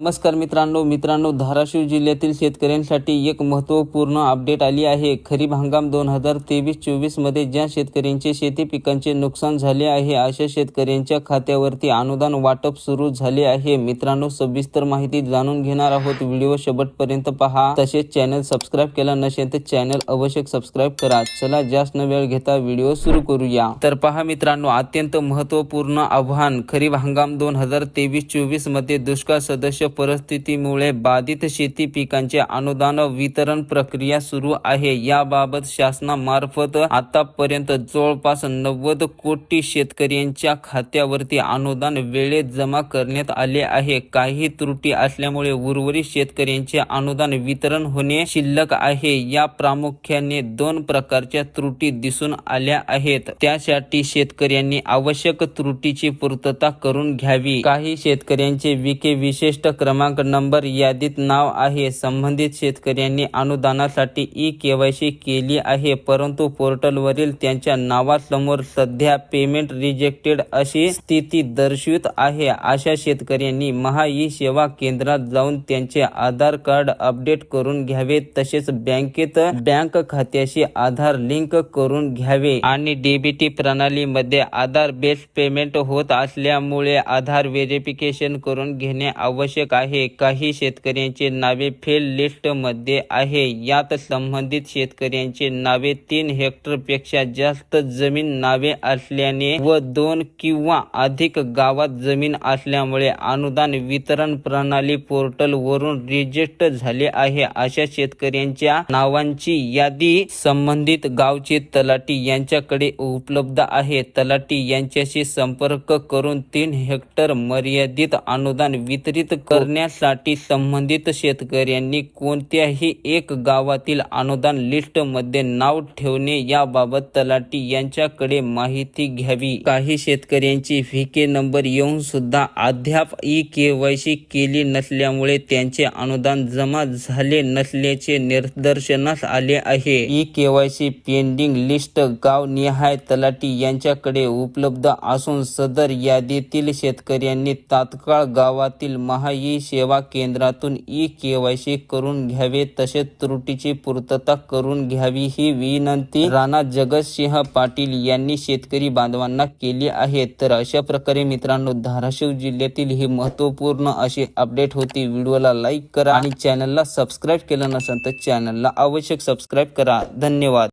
नमस्कार मित्रांनो मित्रांनो धाराशिव जिल्ह्यातील शेतकऱ्यांसाठी एक महत्त्वपूर्ण अपडेट आली आहे. खरीप हंगाम दोन हजार तेवीस चोवीसमध्ये ज्या शेतकऱ्यांचे शेती पिकांचे नुकसान झाले आहे अशा शेतकऱ्यांच्या खात्यावरती अनुदान वाटप सुरू झाले आहे. मित्रांनो सविस्तर माहिती जाणून घेणार आहोत. व्हिडिओ शेवटपर्यंत पहा. तसेच चॅनल सबस्क्राईब केला नसेल तर चॅनल अवश्य सबस्क्राईब करा. चला जास्त न वेळ घेता व्हिडिओ सुरू करूया. तर पहा मित्रांनो अत्यंत महत्त्वपूर्ण आव्हान खरीप हंगाम दोन हजार तेवीस चोवीसमध्ये दुष्काळ सदस्य परिस्थितीमुळे बाधित शेती पिकांचे अनुदान वितरण प्रक्रिया सुरू आहे. याबाबत शासनामार्फत आतापर्यंत जवळपास नव्वद कोटी शेतकऱ्यांच्या खात्यावरती अनुदान वेळेत जमा करण्यात आले आहे. काही त्रुटी असल्यामुळे उर्वरित शेतकऱ्यांचे अनुदान वितरण होणे शिल्लक आहे. या प्रामुख्याने दोन प्रकारच्या त्रुटी दिसून आल्या आहेत. त्यासाठी शेतकऱ्यांनी आवश्यक त्रुटीची पूर्तता करून घ्यावी. काही शेतकऱ्यांचे विके विशिष्ट क्रमांक नंबर यादीत नाव आहे. संबंधित शेतकऱ्यांनी अनुदानासाठी ई केवायसी केली आहे परंतु पोर्टलवरील त्यांच्या नावासमोर सध्या पेमेंट रिजेक्टेड अशी स्थिती दर्शवित आहे. अशा शेतकऱ्यांनी महा ई सेवा केंद्रात जाऊन त्यांचे आधार कार्ड अपडेट करून घ्यावे तसेच बँकेत बँक खात्याशी आधार लिंक करून घ्यावे आणि डीबीटी प्रणालीमध्ये आधार बेस्ड पेमेंट होत असल्यामुळे आधार व्हेरिफिकेशन करून घेणे आवश्यक आहे. काही शेतकऱ्यांचे नावे फेल लिस्टमध्ये आहे. यात संबंधित शेतकऱ्यांचे नावे तीन हेक्टरपेक्षा जास्त जमीन नावे असल्याने व दोन किंवा अधिक गावात जमीन असल्यामुळे अनुदान वितरण प्रणाली पोर्टल वरून रिजेक्ट झाले आहे. अशा शेतकऱ्यांच्या नावांची यादी संबंधित गावचे तलाटी यांच्याकडे उपलब्ध आहे. तलाटी यांच्याशी संपर्क करून तीन हेक्टर मर्यादित अनुदान वितरित हो. करण्यासाठी संबंधित शेतकऱ्यांनी कोणत्याही एक गावातील अनुदान लिस्टमध्ये नाव ठेवणे याबाबत तलाठी यांच्याकडे माहिती घ्यावी. काही शेतकऱ्यांची व्हीके नंबर येऊन सुद्धा अद्याप ई केवायसी केली नसल्यामुळे त्यांचे अनुदान जमा झाले नसल्याचे निदर्शनास आले आहे. ई केवायसी पेंडिंग लिस्ट गाव निहाय तलाठी यांच्याकडे उपलब्ध असून सदर यादीतील शेतकऱ्यांनी तात्काळ गावातील महा ई सेवा केंद्रातून ई के वाय सी करून घ्यावे तसेच त्रुटीची पूर्तता करून घ्यावी ही विनंती राणा जगतसिंह पाटील यांनी शेतकरी बांधवांना केली आहे. तर अशा प्रकारे मित्रांनो धाराशिव जिल्ह्यातील ही महत्त्वपूर्ण अशी अपडेट होती. व्हिडिओला लाईक करा आणि चॅनलला सबस्क्राईब केलं नसेल तर चॅनलला आवश्यक सबस्क्राईब करा. धन्यवाद.